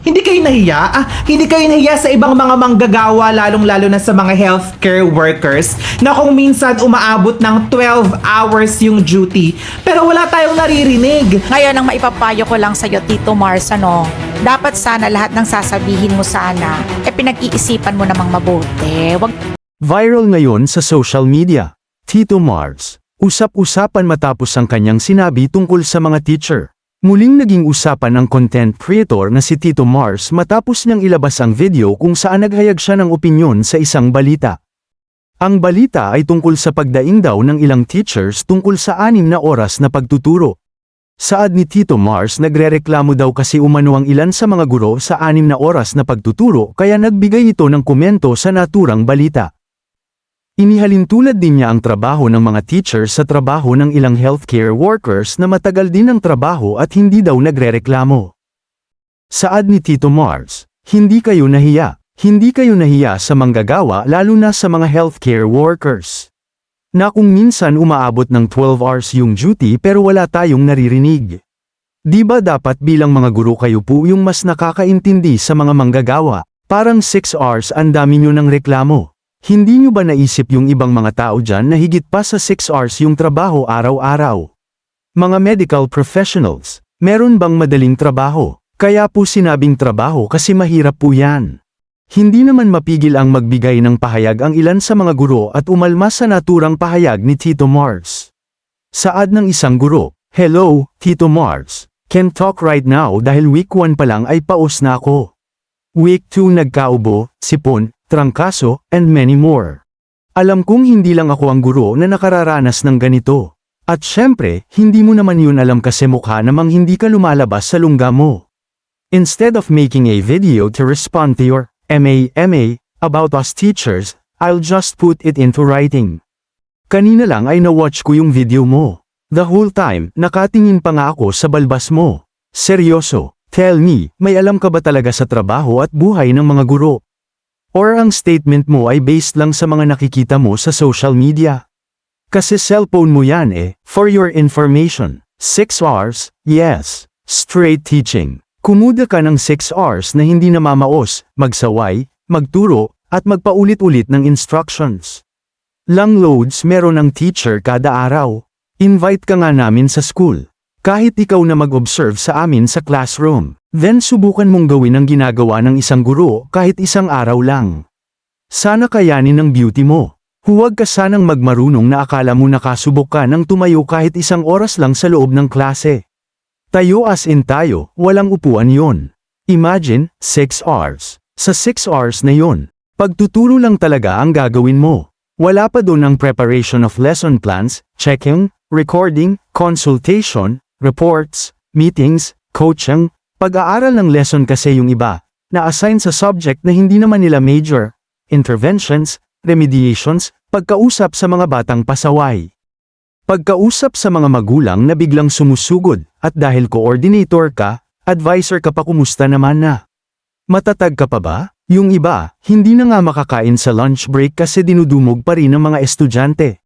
Hindi kayo nahiya? Ah, hindi kayo nahiya sa ibang mga manggagawa lalong-lalo na sa mga healthcare workers na kung minsan umaabot ng 12 hours yung duty pero wala tayong naririnig. Ngayon ang maipapayo ko lang sa'yo, Tito Mars, ano, dapat sana lahat ng sasabihin mo sana, eh pinag-iisipan mo namang mabuti. Wag Viral ngayon sa social media. Tito Mars, usap-usapan matapos ang kanyang sinabi tungkol sa mga teacher. Muling naging usapan ng content creator na si Tito Mars matapos niyang ilabas ang video kung saan naghayag siya ng opinyon sa isang balita. Ang balita ay tungkol sa pagdaing daw ng ilang teachers tungkol sa anim na oras na pagtuturo. Saad ni Tito Mars nagrereklamo daw kasi umano ang ilan sa mga guro sa anim na oras na pagtuturo kaya nagbigay ito ng komento sa naturang balita. Inihalin tulad din niya ang trabaho ng mga teachers sa trabaho ng ilang healthcare workers na matagal din ang trabaho at hindi daw nagrereklamo. Saad ni Tito Mars, hindi kayo nahiya, hindi kayo nahiya sa manggagawa lalo na sa mga healthcare workers. Na kung minsan umaabot ng 12 hours yung duty pero wala tayong naririnig. Di ba dapat bilang mga guro kayo po yung mas nakakaintindi sa mga manggagawa? Parang 6 hours ang dami nyo ng reklamo. Hindi nyo ba naisip yung ibang mga tao dyan na higit pa sa 6 hours yung trabaho araw-araw? Mga medical professionals, meron bang madaling trabaho? Kaya po sinabing trabaho kasi mahirap po yan. Hindi naman mapigil ang magbigay ng pahayag ang ilan sa mga guro at umalma sa naturang pahayag ni Tito Mars. Saad ng isang guro, Hello, Tito Mars. Can talk right now dahil week 1 pa lang ay paus na ako. Week 2 nagkaubo, sipon, trangkaso, and many more. Alam kong hindi lang ako ang guro na nakararanas ng ganito. At syempre, hindi mo naman yun alam kasi mukha namang hindi ka lumalabas sa lungga mo. Instead of making a video to respond to your MA-MA about us teachers, I'll just put it into writing. Kanina lang ay na-watch ko yung video mo. The whole time, nakatingin pa nga ako sa balbas mo. Seryoso, tell me, may alam ka ba talaga sa trabaho at buhay ng mga guro? Or ang statement mo ay based lang sa mga nakikita mo sa social media? Kasi cellphone mo yan eh, for your information. 6 hours, yes, straight teaching. Kumuda ka ng 6 hours na hindi namamaos, magsaway, magturo, at magpaulit-ulit ng instructions. Lang loads meron ang teacher kada araw. Invite ka nga namin sa school. Kahit ikaw na mag-observe sa amin sa classroom. Then subukan mong gawin ang ginagawa ng isang guro kahit isang araw lang. Sana kayanin ng beauty mo. Huwag ka sanang magmarunong na akala mo nakasubok ka ng tumayo kahit isang oras lang sa loob ng klase. Tayo as in tayo, walang upuan yon. Imagine, 6 hours. Sa 6 hours na yon, pagtuturo lang talaga ang gagawin mo. Wala pa doon ang preparation of lesson plans, checking, recording, consultation, reports, meetings, coaching, pag-aaral ng lesson kasi yung iba, na-assign sa subject na hindi naman nila major, interventions, remediations, pagkausap sa mga batang pasaway. Pagkausap sa mga magulang na biglang sumusugod, at dahil coordinator ka, advisor ka pa kumusta naman na. Matatag ka pa ba? Yung iba, hindi na nga makakain sa lunch break kasi dinudumog pa rin ng mga estudyante.